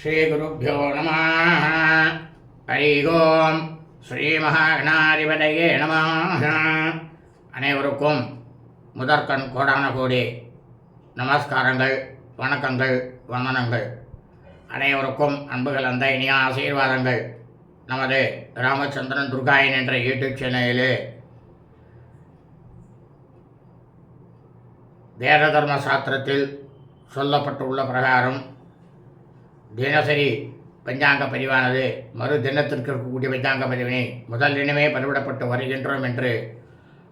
ஸ்ரீகுருப்போ நம. ஹரி ஓம் ஸ்ரீ மகாகணாதிபதையே நம. அனைவருக்கும் முதற்கண் கோடான கோடி நமஸ்காரங்கள் வணக்கங்கள் வந்தனங்கள். அனைவருக்கும் அன்புகள் அந்த இனிய ஆசீர்வாதங்கள். நமது ராமச்சந்திரன் துர்காயன் என்ற யூடியூப் சேனலிலே வேத தர்ம சாஸ்திரத்தில் சொல்லப்பட்டுள்ள பிரகாரம் தினசரி பஞ்சாங்க பதிவானது மறு தினத்திற்கு இருக்கக்கூடிய பஞ்சாங்க பதிவினை முதல் தினமே பதிவிடப்பட்டு வருகின்றோம் என்று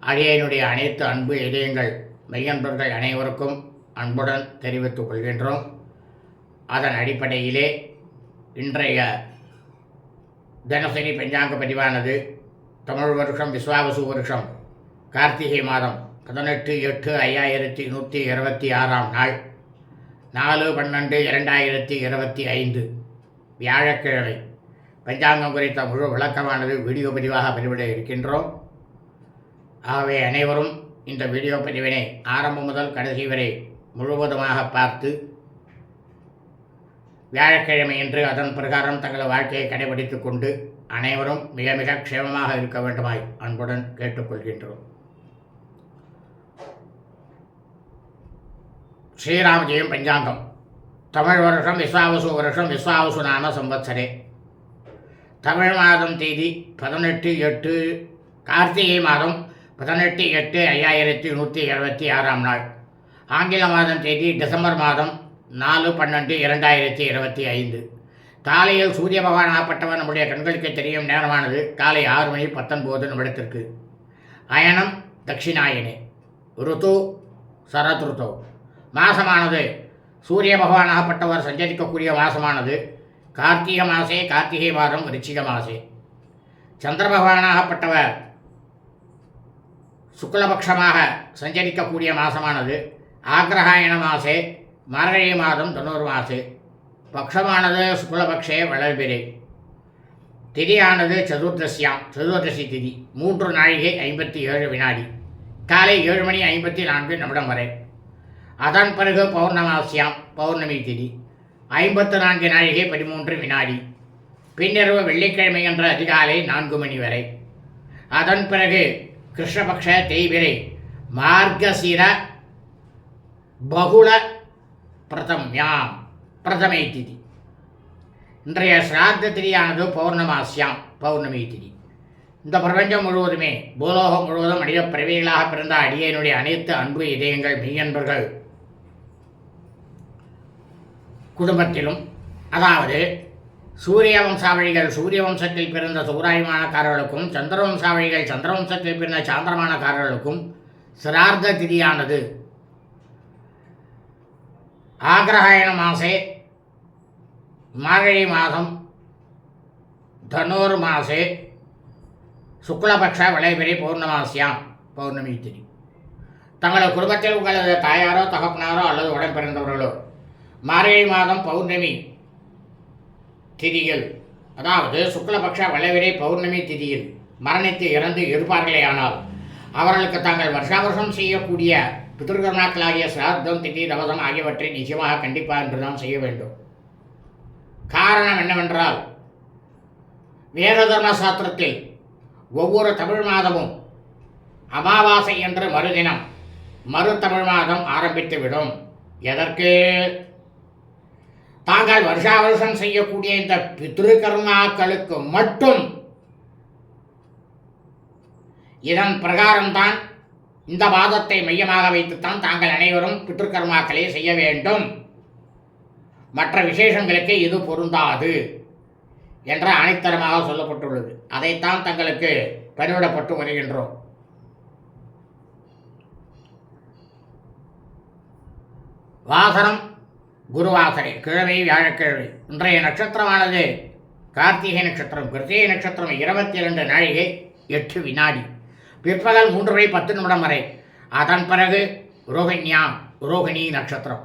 அடியனுடைய அனைத்து அன்பு இதயங்கள் மெய்யன்பர்கள் அனைவருக்கும் அன்புடன் தெரிவித்துக் கொள்கின்றோம். அதன் அடிப்படையிலே இன்றைய தினசரி பஞ்சாங்க பதிவானது தமிழ் வருஷம் விஸ்வாவசு வருஷம் கார்த்திகை மாதம் பதினெட்டு எட்டு ஐயாயிரத்தி நூற்றி இருபத்தி ஆறாம் நாள். நாலு பன்னெண்டு இரண்டாயிரத்தி இருபத்தி ஐந்து வியாழக்கிழமை. பஞ்சாங்கம் குறித்த முழு விளக்கமானது வீடியோ பதிவாக பதிவிட இருக்கின்றோம். ஆகவே அனைவரும் இந்த வீடியோ பதிவினை ஆரம்பம் முதல் கடைசி வரை முழுவதுமாக பார்த்து வியாழக்கிழமை என்று அதன் பிரகாரம் தங்கள் வாழ்க்கையை கடைபிடித்துக் கொண்டு அனைவரும் மிக மிக க்ஷேமமாக இருக்க வேண்டுமாய் அன்புடன் கேட்டுக்கொள்கின்றோம். ஸ்ரீராமஜெயம் பஞ்சாங்கம். தமிழ் வருஷம் விஸ்வாவசு வருஷம் விஸ்வாவசு நாம சம்பத்சரே தமிழ் மாதம் தேதி பதினெட்டு எட்டு கார்த்திகை மாதம் பதினெட்டு எட்டு ஐயாயிரத்தி நூற்றி இருபத்தி ஆறாம் நாள். ஆங்கில மாதம் தேதி டிசம்பர் மாதம் நாலு பன்னெண்டு இரண்டாயிரத்தி இருபத்தி ஐந்து. காலையில் சூரிய பகவான் ஆப்பட்டவன் நம்முடைய கண்களுக்கு தெரியும் நேரமானது காலை ஆறு மணி பத்தொன்பது நிமிடத்திற்கு. அயனம் தட்சிணாயனே. ருத்து சரத் ருத்து மாசமானது சூரிய பகவானாகப்பட்டவர் சஞ்சரிக்கக்கூடிய மாசமானது கார்த்திகை மாசே கார்த்திகை மாதம் ரிச்சிக மாசே. சந்திர பகவானாகப்பட்டவர் சுக்லபக்ஷமாக சஞ்சரிக்கக்கூடிய மாசமானது. ஆக்ரஹாயண மாசே மார்கழி மாதம் தொண்ணூறு மாசே. பக்ஷமானது சுக்லபக்ஷே வளர்பிரை திதியானது சதுர்தசியாம் சதுர்தசி திதி மூன்று நாழிகை ஐம்பத்தி ஏழு வினாடி. காலை ஏழு மணி ஐம்பத்தி நான்கு நிமிடம் வரை. அதன் பிறகு பௌர்ணமாசியாம் பௌர்ணமி திதி. ஐம்பத்து நான்கு நாழிகை பதிமூன்று வினாடி. பின்னிரவு வெள்ளிக்கிழமை என்ற அதிகாலை நான்கு மணி வரை. அதன் பிறகு கிருஷ்ணபக்ஷ தேய்பிரை மார்கசிர பகுள பிரதம்யாம் பிரதமை திதி. இன்றைய சிராத்த திதியானது பௌர்ணமாசியாம் பௌர்ணமி திதி. இந்த பிரபஞ்சம் முழுவதுமே பூலோகம் முழுவதும் மனித பிறவிகளாக பிறந்த அடியனுடைய அனைத்து அன்பு இதயங்கள் மெய்யன்பர்கள் குடும்பத்திலும் அதாவது சூரிய வம்சாவழிகள் சூரிய வம்சத்தில் பிறந்த சூராயமானக்காரர்களுக்கும் சந்திர வம்சாவழிகள் சந்திர வம்சத்தில் பிறந்த சாந்திரமானக்காரர்களுக்கும் சிரார்த்த திதியானது. ஆக்ரஹாயண மாசே மார்கழி மாதம் தனுர் மாசே சுக்லபக்ஷ விளைபெறி பௌர்ணமாசியாம் பௌர்ணமி திதி. தங்களது குடும்பத்தில் உங்களது தாயாரோ தகப்பனாரோ அல்லது உடன் பிறந்தவர்களோ மார்கழி மாதம் பௌர்ணமி திதியில் அதாவது சுக்லபக்ஷ வளைவிரை பௌர்ணமி திதியில் மரணித்து இறந்து இருப்பார்களேயானால் அவர்களுக்கு தாங்கள் வருஷாவருஷம் செய்யக்கூடிய பிதர்கர்மாக்களாகிய சிராத்தம் திதி தவசம் ஆகியவற்றை நிச்சயமாக கண்டிப்பாக என்றுதான் செய்ய வேண்டும். காரணம் என்னவென்றால் வேத தர்ம சாஸ்திரத்தில் ஒவ்வொரு தமிழ் மாதமும் அமாவாசை என்று மறுதினம் மறு தமிழ் மாதம் ஆரம்பித்துவிடும். எதற்கு? தாங்கள் வருஷா வருஷம் செய்யக்கூடிய இந்த பித்ருகர்மாக்களுக்கு மட்டும் இதன் பிரகாரம்தான் இந்த வாதத்தை மையமாக வைத்துத்தான் தாங்கள் அனைவரும் பித்ருகர்மாக்களை செய்ய வேண்டும். மற்ற விசேஷங்களுக்கு இது பொருந்தாது என்ற அனைத்தரமாக சொல்லப்பட்டுள்ளது. அதைத்தான் தங்களுக்கு பதிவிடப்பட்டு வருகின்றோம். வாசனம் குருவாசனை கிழமை வியாழக்கிழமை. இன்றைய நட்சத்திரமானது கார்த்திகை நட்சத்திரம் கிருத்திகை நட்சத்திரம் இருபத்தி ரெண்டு நாழிகை எட்டு வினாடி. பிற்பகல் மூன்று மணி பத்து நிமிடம் வரை. அதன் பிறகு ரோஹிணியா ரோகிணி நட்சத்திரம்.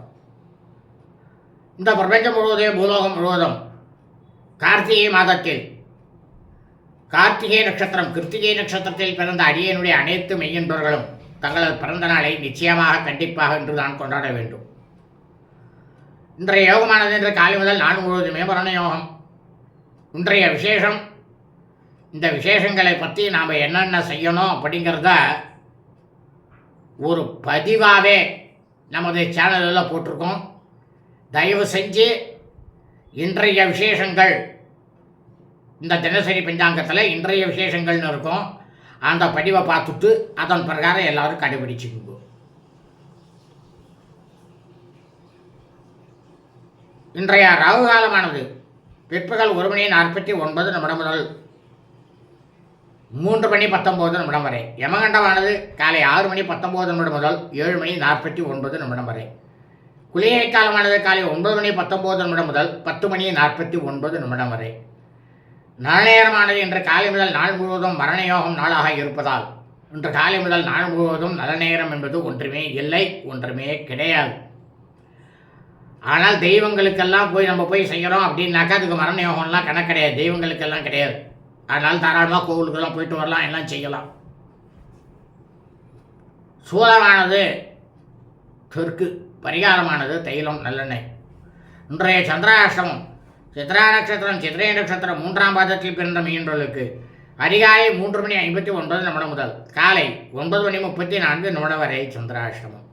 இந்த பிரபஞ்சம் முழுவதும் பூலோகம் முழுவதும் கார்த்திகை மாதத்தில் கார்த்திகை நட்சத்திரம் கிருத்திகை நட்சத்திரத்தில் பிறந்த அடியனுடைய அனைத்து மெய்யன்பர்களும் தங்களது பிறந்த நாளை நிச்சயமாக கண்டிப்பாக இன்று தான் கொண்டாட வேண்டும். இன்றைய யோகமானது இன்று காலை முதல் நாள் முழுவதுமே மரண யோகம் இன்றைய விசேஷம். இந்த விசேஷங்களை பற்றி நாம் என்னென்ன செய்யணும் அப்படிங்கிறத ஒரு பதிவாகவே நமது சேனலில் போட்டிருக்கோம். தயவு செஞ்சு இன்றைய விசேஷங்கள் இந்த தினசரி பஞ்சாங்கத்தில் இன்றைய விசேஷங்கள்னு இருக்கும். அந்த பதிவை பார்த்துட்டு அதன் பிரகாரம் எல்லாரும் கடைபிடிச்சுக்குங்க. இன்றைய ராகு காலமானது. பிற்பகல் ஒரு மணி நாற்பத்தி ஒன்பது நிமிடம் முதல் மூன்று மணி பத்தொம்போது நிமிடம் வரை. யமகண்டமானது காலை ஆறு மணி பத்தொம்போது நிமிடம் முதல் ஏழு மணி நாற்பத்தி ஒன்பது நிமிடம் வரை. குளிகை காலமானது காலை ஒன்பது மணி பத்தொம்போது நிமிடம் முதல் பத்து மணி நாற்பத்தி ஒன்பது நிமிடம் வரை. நலநேரமானது இன்று காலை முதல் நாள் முழுவதும் மரணயோகம் நாளாக இருப்பதால் இன்று காலை முதல் நாள் முழுவதும் நலநேரம் நேரம் என்பது ஒன்றுமே இல்லை ஒன்றுமே கிடையாது. ஆனால் தெய்வங்களுக்கெல்லாம் போய் நம்ம போய் செய்கிறோம் அப்படின்னாக்கா அதுக்கு மரண யோகம்லாம் கணக்கு கிடையாது. தெய்வங்களுக்கெல்லாம் கிடையாது. அதனால் தாராளமாக கோவிலுக்கெல்லாம் போயிட்டு வரலாம் எல்லாம் செய்யலாம். சூலமானது தெற்கு பரிகாரமானது தைலம் நல்லெண்ணெய். இன்றைய சந்திராஷ்டமம் சித்ரா நட்சத்திரம் சித்திரை நட்சத்திரம் மூன்றாம் பாதத்தில் பிறந்த மீன்களுக்கு அதிகாலை மூன்று மணி ஐம்பத்தி ஒன்பது நிமிடம் முதல் காலை ஒன்பது மணி முப்பத்தி நான்கு நிமிடம் வரை சந்திராஷ்டமம்.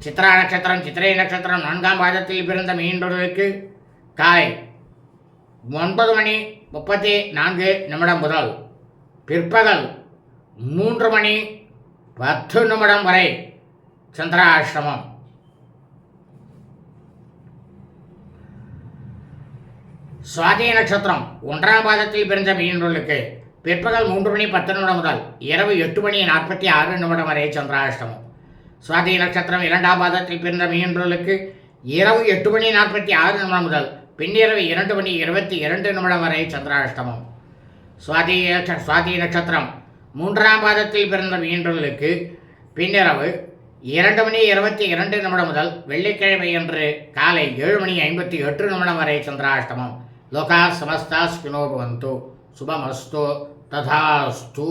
சித்ரா நட்சத்திரம் சித்திரை நட்சத்திரம் நான்காம் பாதத்தில் பிறந்த மீன்களுக்கு காலை ஒன்பது மணி முப்பத்தி நான்கு நிமிடம் முதல் பிற்பகல் மூன்று மணி பத்து நிமிடம் வரை சந்திராசிரமம் சுவாதி நட்சத்திரம் ஒன்றாம் பாதத்தில் பிறந்த மீனர்களுக்கு பிற்பகல் மூன்று மணி பத்து நிமிடம் முதல் இரவு எட்டு மணி நாற்பத்தி ஆறு நிமிடம் வரை சந்திராஷ்டமம். சுவாதி நட்சத்திரம் இரண்டாம் பாதத்தில் பிறந்த மீன்பர்களுக்கு இரவு எட்டு மணி நாற்பத்தி ஆறு நிமிடம் முதல் பின்னிரவு இரண்டு மணி இருபத்தி இரண்டு நிமிடம் வரை சந்திராஷ்டமம். சுவாதி சுவாதி நட்சத்திரம் மூன்றாம் பாதத்தில் பிறந்த மீன்பர்களுக்கு பின்னிரவு இரண்டு மணி இருபத்தி இரண்டு நிமிடம் முதல் வெள்ளிக்கிழமை அன்று காலை ஏழு மணி ஐம்பத்தி எட்டு நிமிடம் வரை சந்திராஷ்டமம். லோகா சமஸ்தா ஸ்கினோ சுபமஸ்தோ. ததாஸ்தூ.